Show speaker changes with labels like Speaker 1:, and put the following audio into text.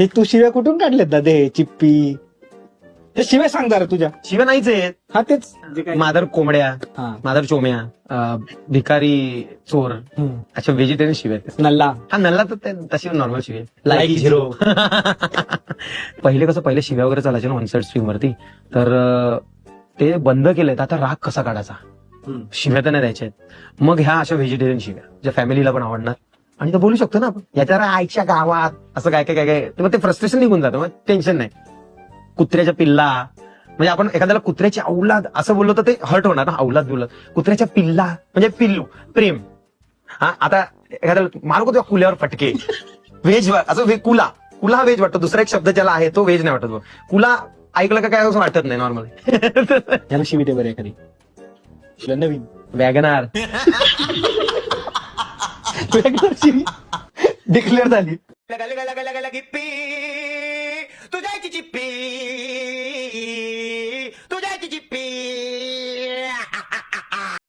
Speaker 1: हे तू शिव्या कुठून काढल्यात दादा? हे चिप्पी. हे शिव्या सांग जरा तुझ्या.
Speaker 2: शिव्या नाहीच आहेत.
Speaker 1: हा तेच.
Speaker 2: मादर कोंबड्या
Speaker 1: हा.
Speaker 2: मादर चोम्या अं, भिकारी चोर
Speaker 1: हम्म.
Speaker 2: अशा व्हेजिटेरियन शिव्या आहेत.
Speaker 1: नल्ला.
Speaker 2: हा नल्ला तर ते- तशी नॉर्मल शिव्या
Speaker 1: Like
Speaker 2: लाईक झिरो. पहिले कसं पहिले शिव्या वगैरे चालायचे ना वनसाइड स्ट्रीम वरती. तर अं, ते बंद केलंय तर आता राग कसा काढायचा?
Speaker 1: हम्म.
Speaker 2: शिव्या तर नाही द्यायच्या मग ह्या अशा व्हेजिटेरियन शिव्या ज्या फॅमिलीला पण आवडणार. आणि तर बोलू शकतो ना आपण याच्या आईच्या गावात असं काय काय काय काय. तर मग ते फ्रस्ट्रेशन निघून जातं मग टेन्शन नाही. कुत्र्याच्या पिल्ला म्हणजे आपण एखाद्याला कुत्र्याची औलाद असं बोललो तर ते हर्ट होणार ना औलाद बोलत कुत्र्याच्या पिल्ला म्हणजे पिल्लू प्रेम. हा आता एखाद्याला मारू का तुझ्या कुल्यावर फटके? व्हेज असं वे- कुला. कुला व्हेज वाटतो दुसरा एक शब्द ज्याला आहे तो व्हेज नाही वाटत. कुला ऐकलं का काय असं वाटत नाही नॉर्मल
Speaker 1: याला शिवी दे बरं एखादी. नवीन.
Speaker 2: वॅगनार.
Speaker 1: डिक्लेअर झाली.
Speaker 2: तुझ्या चिप्पी.